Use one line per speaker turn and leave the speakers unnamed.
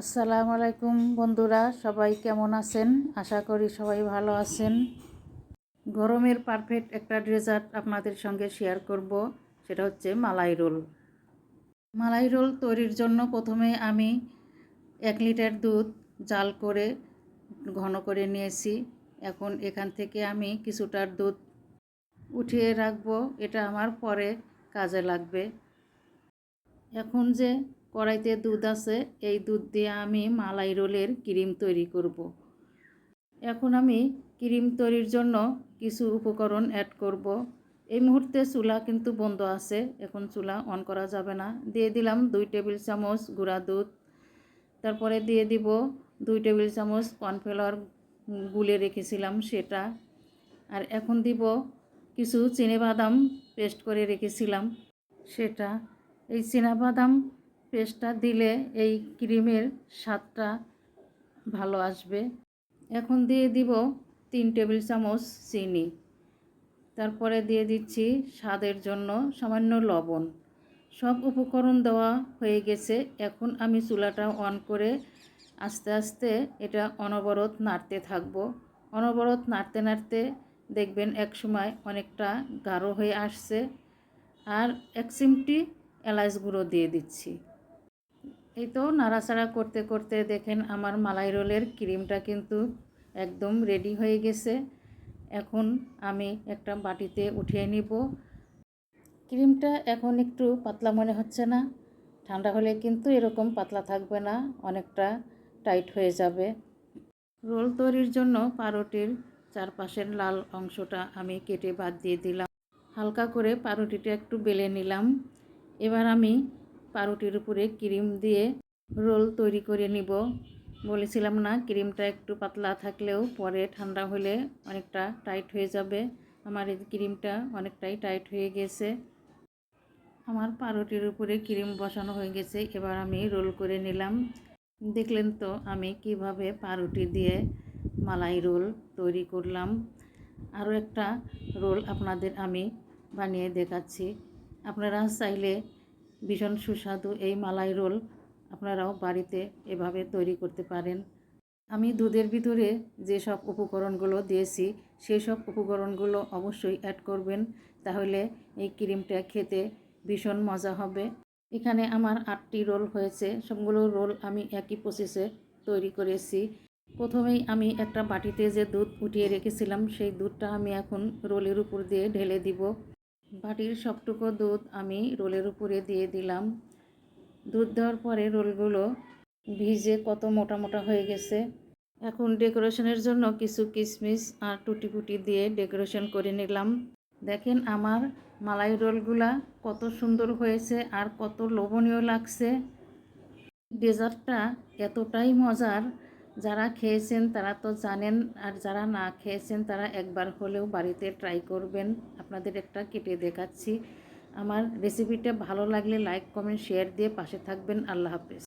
আসসালামু আলাইকুম বন্ধুরা, সবাই কেমন আছেন? আশা করি সবাই ভালো আছেন। গরমের পারফেক্ট একটা ডেজার্ট আপনাদের সঙ্গে শেয়ার করব, সেটা হচ্ছে মালাই রোল। মালাই রোল তৈরির জন্য প্রথমে আমি এক লিটার দুধ জাল করে ঘন করে নিয়েছি। এখন এখান থেকে আমি কিছুটা দুধ উঠিয়ে রাখব, এটা আমার পরে কাজে লাগবে। এখন যে কড়াইতে দুধ আছে, এই দুধ দিয়ে আমি মালাই রোলের ক্রিম তৈরি করব। এখন আমি ক্রিম তৈরির জন্য কিছু উপকরণ অ্যাড করব। এই মুহূর্তে চুলা কিন্তু বন্ধ আছে, এখন চুলা অন করা যাবে না দিয়ে দিলাম দুই টেবিল চামচ গুঁড়া দুধ তারপরে দিয়ে দিব দুই টেবিল চামচ কর্নফ্লাওয়ার গুলে রেখেছিলাম সেটা আর এখন দিব কিছু বাদাম পেস্ট করে রেখেছিলাম সেটা এই বাদাম পেস্টটা দিলে এই ক্রিমের স্বাদটা ভালো আসবে। এখন দিয়ে দিব তিন টেবিল চামচ চিনি। তারপরে দিয়ে দিচ্ছি স্বাদের জন্য সামান্য লবণ। সব উপকরণ দেওয়া হয়ে গেছে। এখন আমি চুলাটা অন করে আস্তে আস্তে এটা অনবরত নাড়তে থাকব। অনবরত নাড়তে নাড়তে দেখবেন এক সময় অনেকটা গাঢ় হয়ে আসছে। আর এক চিমটি এলাচ গুঁড়ো দিয়ে দিচ্ছি। এই তো নাড়াচাড়া করতে করতে দেখেন আমার মালাই রোলের ক্রিমটা কিন্তু একদম রেডি হয়ে গেছে। এখন আমি একটা বাটিতে উঠিয়ে নিব। ক্রিমটা এখন একটু পাতলা মনে হচ্ছে না। ঠান্ডা হলে কিন্তু এরকম পাতলা থাকবে না, অনেকটা টাইট হয়ে যাবে। রোল তৈরির জন্য পাউরুটির চারপাশের লাল অংশটা আমি কেটে বাদ দিয়ে দিলাম। হালকা করে পাউরুটিটা একটু বেলে নিলাম। এবার আমি পাউরুটির উপরে ক্রিম দিয়ে রোল তৈরি করে নিব। বলেছিলাম না, ক্রিমটা একটু পাতলা থাকলেও পরে ঠান্ডা হলে অনেকটা টাইট হয়ে যাবে। আমার এই ক্রিমটা অনেকটাই টাইট হয়ে গেছে। আমার পাউরুটির উপরে ক্রিম বসানো হয়ে গেছে, এবার আমি রোল করে নিলাম। দেখলেন তো, আমি কীভাবে পাউরুটি দিয়ে মালাই রোল তৈরি করলাম। আরও একটা রোল আপনাদের আমি বানিয়ে দেখাচ্ছি। আপনারা চাইলে ভীষণ সুস্বাদু এই মালাই রোল আপনারাও বাড়িতে এভাবে তৈরি করতে পারেন। আমি দুধের ভিতরে যেসব উপকরণগুলো দিয়েছি সেই সব উপকরণগুলো অবশ্যই অ্যাড করবেন, তাহলে এই ক্রিমটা খেতে ভীষণ মজা হবে। এখানে আমার আটটি রোল হয়েছে, সবগুলো রোল আমি একই প্রসেসে তৈরি করেছি। প্রথমেই আমি একটা বাটিতে যে দুধ উঠিয়ে রেখেছিলাম, সেই দুধটা আমি এখন রোলের উপর দিয়ে ঢেলে দিব। বাটির সবটুকু দুধ আমি রোলের উপরে দিয়ে দিলাম। দুধ দেওয়ার পরে রোলগুলো ভিজে কত মোটা মোটা হয়ে গেছে। এখন ডেকোরেশনের জন্য কিছু কিশমিশ আর টুটি ফুটি দিয়ে ডেকোরেশন করে নিলাম। দেখেন আমার মালাই রোলগুলা কত সুন্দর হয়েছে আর কত লোভনীয় লাগছে। ডেজার্টটা এতটাই মজার যারা খেয়েছেন তারা তো জানেন, আর যারা না খেয়েছেন তারা একবার হলেও বাড়িতে ট্রাই করবেন। আপনাদের একটা কেটে দেখাচ্ছি। আমার রেসিপিটা ভালো লাগলে লাইক কমেন্ট শেয়ার দিয়ে পাশে থাকবেন। আল্লাহ হাফেজ।